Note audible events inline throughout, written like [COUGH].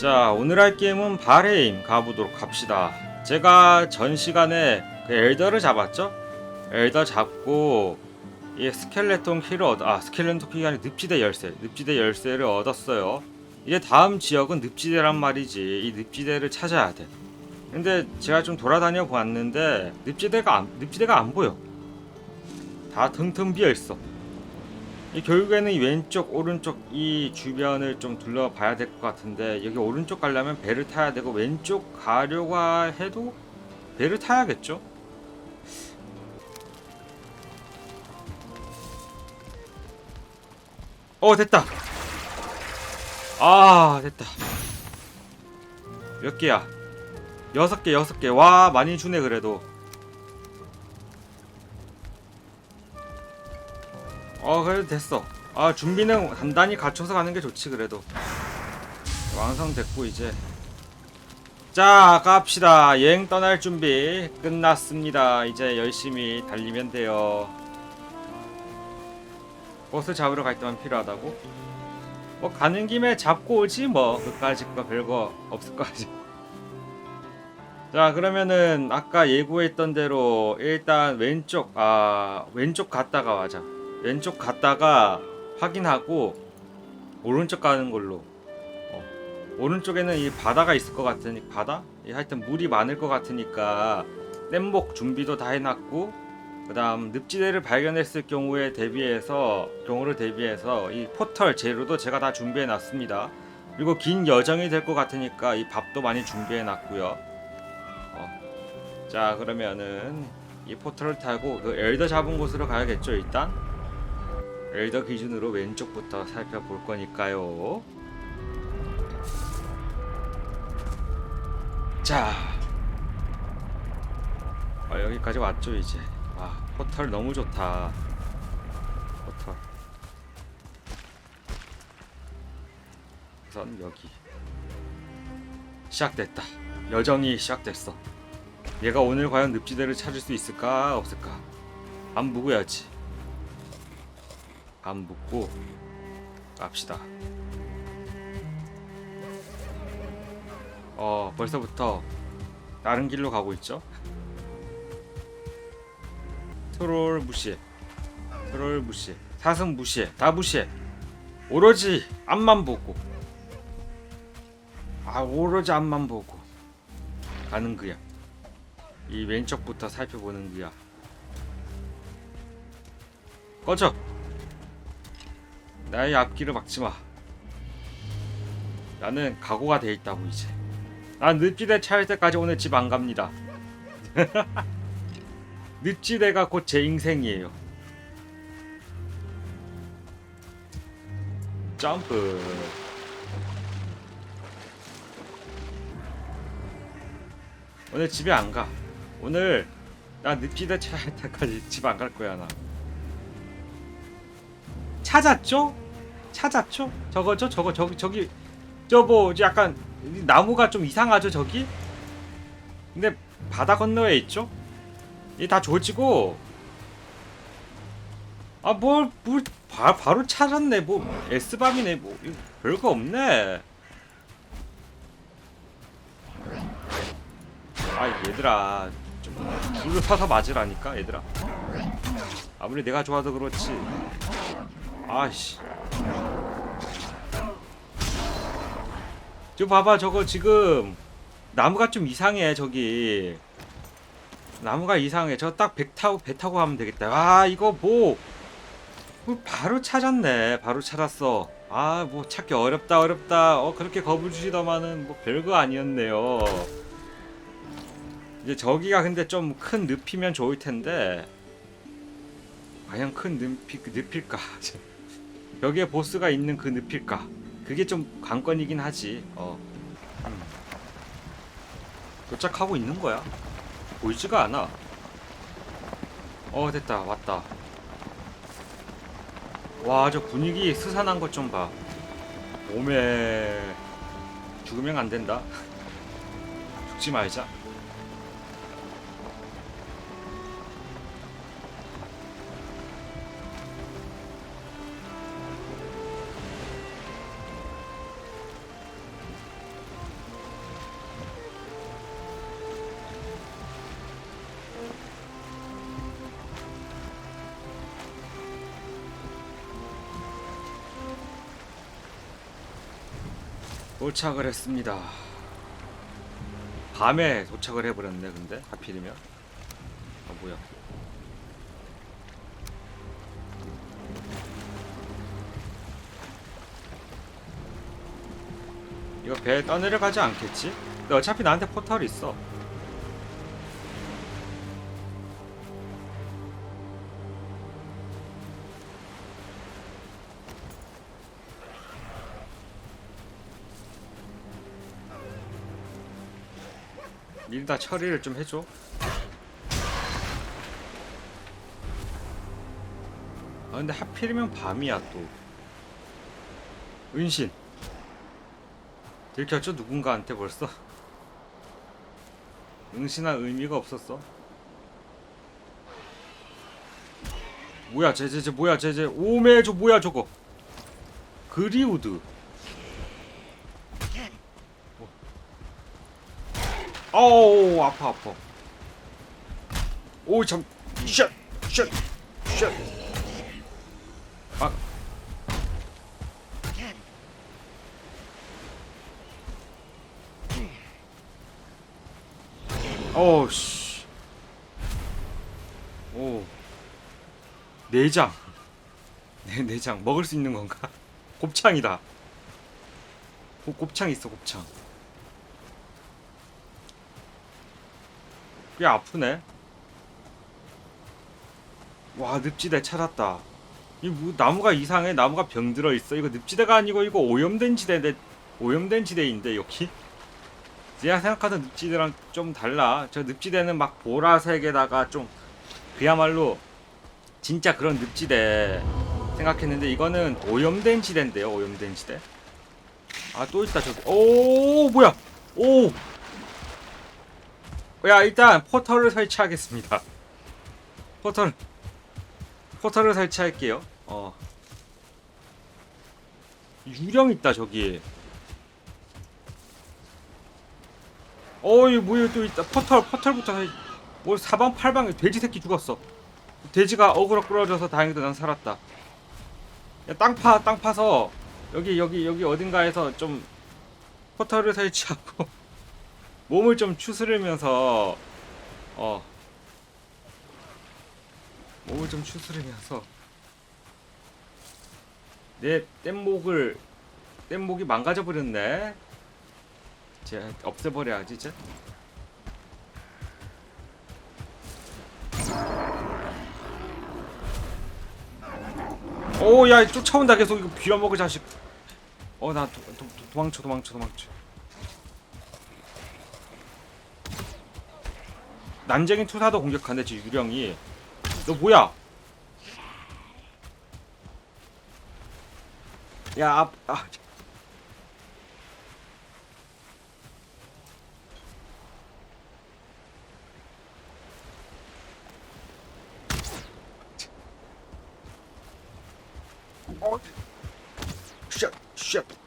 자 오늘 할 게임은 바레임 가보도록 합시다. 제가 전 시간에 그 엘더를 잡았죠? 엘더 잡고 이 스켈레톤 키를 얻, 아 스켈레톤 키가 아니라 늪지대 열쇠 늪지대 열쇠를 얻었어요. 이제 다음 지역은 늪지대란 말이지. 이 늪지대를 찾아야 돼. 근데 제가 좀 돌아다녀 보았는데 늪지대가 안, 늪지대가 안 보여. 다 텅텅 비어 있어 이 결국에는 이 왼쪽 오른쪽 이 주변을 좀 둘러봐야 될 것 같은데 여기 오른쪽 가려면 배를 타야 되고 왼쪽 가려고 해도 배를 타야겠죠? 어 됐다. 아 됐다. 몇 개야? 여섯 개 여섯 개와 많이 주네 그래도 어 그래도 됐어. 아 준비는 단단히 갖춰서 가는 게 좋지 그래도. 완성됐고 이제. 자 갑시다. 여행 떠날 준비 끝났습니다. 이제 열심히 달리면 돼요. 버스 잡으러 갈 때만 필요하다고? 뭐 가는 김에 잡고 오지 뭐. 그까짓 거 별거 없을 거 같지 자 그러면은 아까 예고했던 대로 일단 왼쪽 아 왼쪽 갔다가 와자 왼쪽 갔다가 확인하고 오른쪽 가는 걸로 어. 오른쪽에는 이 바다가 있을 것 같으니 바다? 예, 하여튼 물이 많을 것 같으니까 뗏목 준비도 다 해놨고 그 다음 늪지대를 발견했을 경우에 대비해서 경우를 대비해서 이 포털 재료도 제가 다 준비해 놨습니다 그리고 긴 여정이 될 것 같으니까 이 밥도 많이 준비해 놨고요 어. 자 그러면은 이 포털을 타고 그 엘더 잡은 곳으로 가야겠죠 일단 엘더 기준으로 왼쪽부터 살펴볼 거니까요. 자, 아, 여기까지 왔죠 이제. 와, 포털 너무 좋다. 포털. 우선 여기 시작됐다. 여정이 시작됐어. 얘가 오늘 과연 늪지대를 찾을 수 있을까 없을까? 안 묵어야지. 안 붙고 갑시다. 어 벌써부터 다른 길로 가고 있죠? 트롤 무시해. 트롤 무시해. 사슴 무시해. 다 무시해. 오로지 앞만 보고. 아 오로지 앞만 보고 가는 거야. 이 왼쪽부터 살펴보는 거야. 꺼져. 나의 앞길을 막지 마. 나는 각오가 돼 있다고 이제. 난 늪지대 차일 때까지 오늘 집 안 갑니다. [LAUGHS] 늪지대가 곧 제 인생이에요. 점프. 오늘 집에 안 가. 오늘 나 늪지대 차일 때까지 집 안 갈 거야 나. 찾았죠? 찾았죠? 저거죠? 저거 저기 저기 저 뭐 약간 나무가 좀 이상하죠 저기? 근데 바다 건너에 있죠? 이 다 조지고 아뭘뭘 바로 찾았네 뭐 S밤이네 뭐 별거 없네 아 얘들아 좀 불을 타서 맞으라니까 얘들아 아무리 내가 좋아서 그렇지 아씨. 저 봐봐 저거 지금 나무가 좀 이상해 저기. 나무가 이상해. 저 딱 배 타고 배 타고 가면 되겠다. 아 이거 뭐, 뭐 바로 찾았네. 바로 찾았어. 아 뭐 찾기 어렵다 어렵다. 어 그렇게 겁을 주시더만은 뭐 별거 아니었네요. 이제 저기가 근데 좀 큰 늪이면 좋을 텐데 과연 큰 늪이, 늪일까? [LAUGHS] 여기에 보스가 있는 그 늪일까? 그게 좀 관건이긴 하지. 어. 음. 도착하고 있는 거야. 보이지가 않아. 어 됐다 왔다. 와 저 분위기 스산한 것 좀 봐. 몸에 죽으면 안 된다. [LAUGHS] 죽지 말자. 도착을 했습니다. 밤에 도착을 해버렸네 근데 하필이면 아 뭐야 이거 배 떠내려 가지 않겠지? 근데 어차피 나한테 포털 있어 밀다 처리를 좀 해줘. 아 근데 하필이면 밤이야 또. 은신. 들켰죠 누군가한테 벌써. 은신한 의미가 없었어. 뭐야 쟤쟤쟤 뭐야 쟤쟤 오메 저 뭐야 저거. 그리우드. 어우 아파 아파. 오참 샷샷 샷. 아. 어우 씨. 오. 내장. 내 내장. 먹을 수 있는 건가? 곱창이다. 곱, 곱창 있어 곱창 꽤 아프네. 와 늪지대 찾았다. 이 뭐, 나무가 이상해. 나무가 병들어 있어. 이거 늪지대가 아니고 이거 오염된 지대인데 오염된 지대인데 여기. 제가 생각하던 늪지대랑 좀 달라. 저 늪지대는 막 보라색에다가 좀 그야말로 진짜 그런 늪지대 생각했는데 이거는 오염된 지대인데요. 오염된 지대. 아 또 있다 저기. 오 뭐야? 오 야 일단 포털을 설치하겠습니다. 포털 포털을 설치할게요. 어 유령 있다 저기. 어이 뭐야 또 있다. 포털 포털부터 설- 뭐 사방 팔방에 돼지 새끼 죽었어. 돼지가 어그로 끌어져서 다행히도 난 살았다. 야, 땅 파 땅 파서 여기 여기 여기 어딘가에서 좀 포털을 설치하고. 몸을 좀 추스르면서 어 몸을 좀 추스르면서 내 뗏목을 뗏목이 망가져 버렸네. 제 없애버려야지 이제. 오야 쫓아온다 계속 이거 빌어먹을 자식. 어나 도망쳐 도망쳐 도망쳐. 난쟁이 투사도 공격하네 지 유령이 너 뭐야 야 아, 아. 어. 쉣, 쉣. 쉣.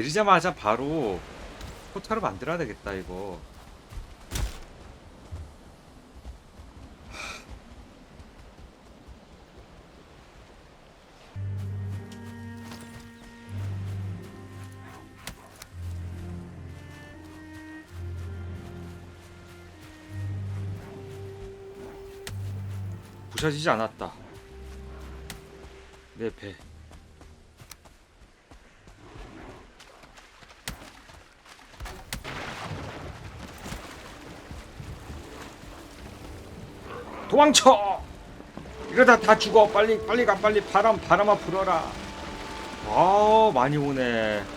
내리자마자 바로 포터를 만들어야 되겠다 이거. 부셔지지 않았다. 내 배 도망쳐! 이러다 다 죽어. 빨리 빨리 가. 빨리 바람 바람아 불어라. 아 많이 오네. [LAUGHS]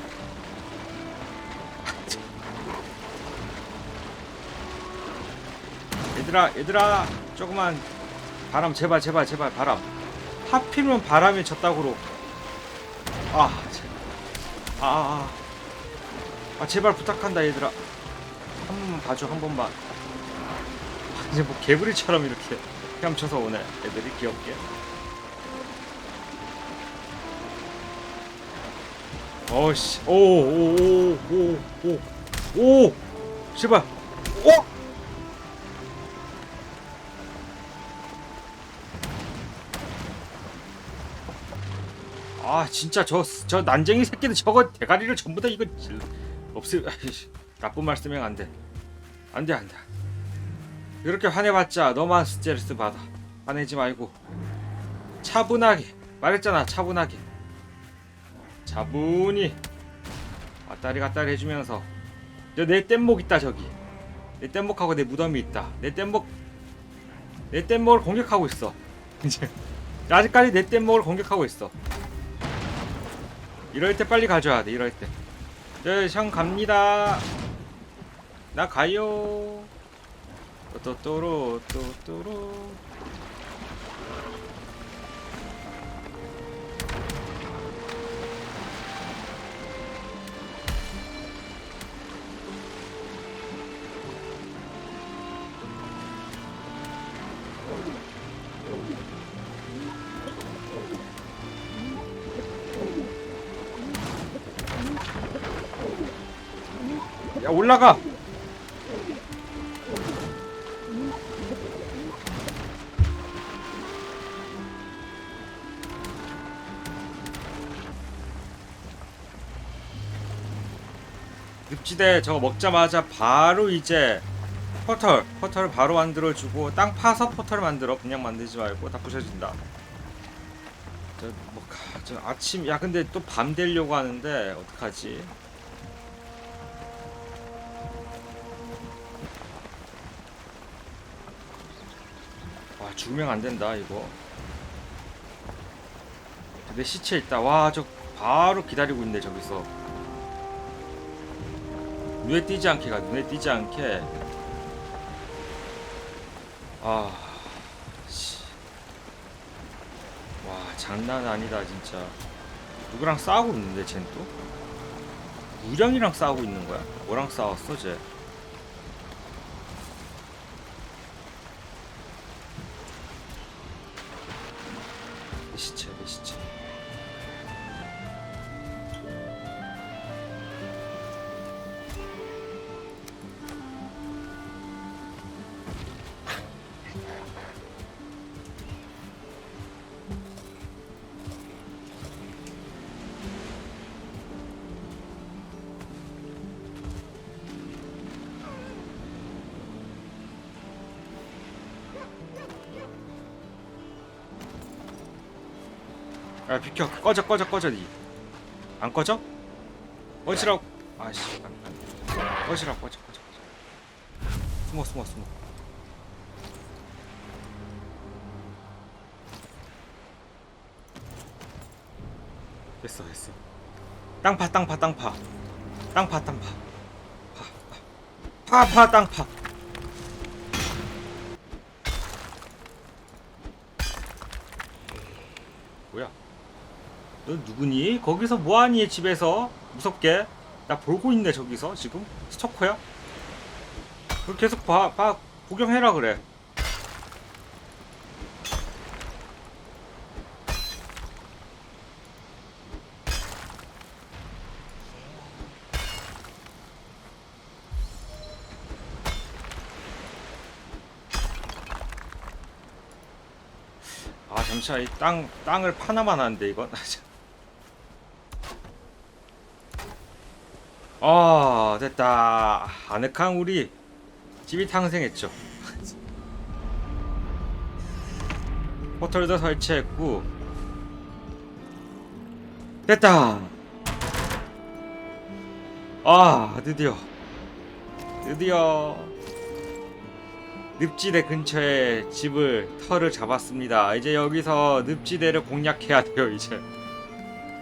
얘들아 얘들아 조금만 바람 제발 제발 제발 바람 하필이면 바람이 저따구로 아, 제- 아, 아, 아, 아, 제발 부탁한다 얘들아 한 번만 봐줘 한 번만 아, 이제 뭐 개구리처럼 이렇게 헤엄쳐서 오네. 애들이 귀엽게. 어씨. 오오오오오오. 제발. 오! 아 진짜 저 저 난쟁이 새끼들 저거 대가리를 전부 다 이거 질 없을 나쁜 말 쓰면 안돼. 안 돼 안 돼 이렇게 화내봤자 너만 스트레스 받아 화내지 말고. 차분하게. 말했잖아 차분하게. 차분히. 왔다리 갔다리 해주면서. 저내 뗏목 있다 저기. 내 뗏목하고 내 무덤이 있다. 내 뗏목 내 뗏목을 공격하고 있어. [LAUGHS] 이제 아직까지 내 뗏목을 공격하고 있어. 이럴 때 빨리 가져야 돼 이럴 때저형 갑니다. 나 가요 또또로 또또로. 야 올라가 늪지대 저거 먹자마자 바로 이제 포털 포털을 바로 만들어주고 땅 파서 포털을 만들어. 그냥 만들지 말고 다 부셔진다. 저 뭐 저 아침 야 근데 또 밤 되려고 하는데 어떡하지? 와 죽으면 안 된다 이거. 내 시체 있다. 와 저 바로 기다리고 있네 저기서 눈에 띄지 않게 가 눈에 띄지 않게 아 씨. 와 장난 아니다 진짜 누구랑 싸우고 있는데 쟨 또? 우령이랑 싸우고 있는 거야? 뭐랑 싸웠어 쟤? 내 시체 야 비켜. 꺼져 꺼져 꺼져 니안 꺼져? 꺼지라고. 아씨. 꺼지라고 꺼져 꺼져 꺼져. 숨어 숨어 숨어. 됐어 됐어. 땅파 땅파 땅파. 땅파 땅파. 파파 땅파. 뭐야 너 누구니? 거기서 뭐하니? 집에서? 무섭게? 나 보고 있네 저기서. 지금? 스토커야? 그 계속 봐, 봐 구경해라 그래. 아 잠시만. 이 땅 땅을 파나만 하는데 이건 [LAUGHS] 아 됐다. 아늑한 우리 집이 탄생했죠. [LAUGHS] 포털도 설치했고. 됐다. 아 드디어. 드디어 늪지대 근처에 집을 터를 잡았습니다. 이제 여기서 늪지대를 공략해야 돼요. 이제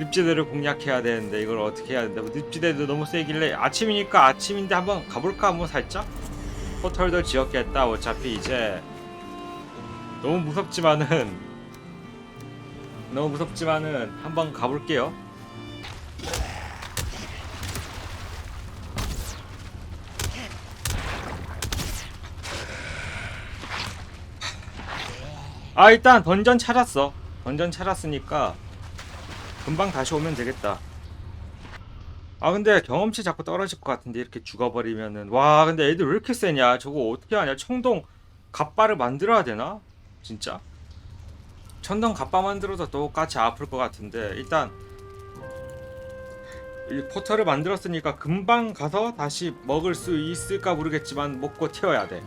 늪지대를 공략해야 되는데 이걸 어떻게 해야 된다. 늪지대도 너무 세길래 아침이니까 아침인데 한번 가볼까 한번 살짝 포털도 지었겠다. 어차피 이제 너무 무섭지만은 너무 무섭지만은 한번 가볼게요. 아 일단 던전 찾았어. 던전 찾았으니까 금방 다시 오면 되겠다. 아 근데 경험치 자꾸 떨어질 것 같은데 이렇게 죽어버리면은. 와 근데 애들 왜 이렇게 세냐? 저거 어떻게 하냐? 청동 갑바를 만들어야 되나? 진짜? 천동 갑바 만들어도 똑같이 아플 것 같은데. 일단 이 포터를 만들었으니까 금방 가서 다시 먹을 수 있을까 모르겠지만 먹고 튀어야 돼.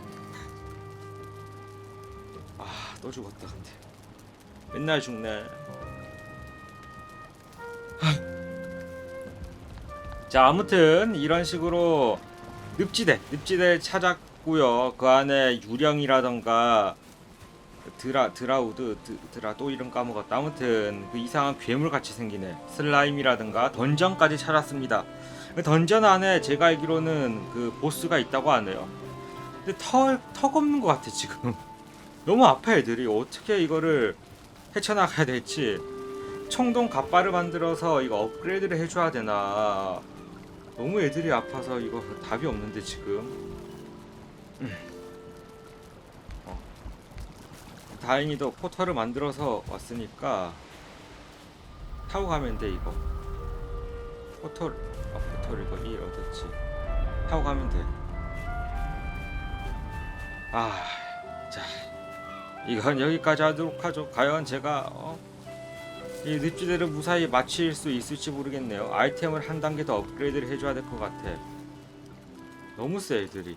아 또 죽었다 근데. 맨날 죽네. 자 아무튼 이런 식으로 늪지대 늪지대 찾았고요. 그 안에 유령이라던가 드라 드라우드 드, 드 라 또 이름 까먹었다. 아무튼 그 이상한 괴물 같이 생기네. 슬라임이라든가 던전까지 찾았습니다. 그 던전 안에 제가 알기로는 그 보스가 있다고 하네요. 근데 턱, 턱 없는 것 같아 지금. [LAUGHS] 너무 아파 애들이. 어떻게 이거를 헤쳐나가야 될지 청동 갑바를 만들어서 이거 업그레이드를 해줘야 되나 너무 애들이 아파서 이거 답이 없는데 지금 음. 어. 다행히도 포터를 만들어서 왔으니까 타고 가면 돼 이거 포터 아 포터를 이거 1 얻었지 타고 가면 돼아자 이건 여기까지 하도록 하죠 과연 제가 어? 이 늪지대를 무사히 마칠 수 있을지 모르겠네요. 아이템을 한 단계 더 업그레이드를 해줘야 될 것 같아. 너무 세 애들이.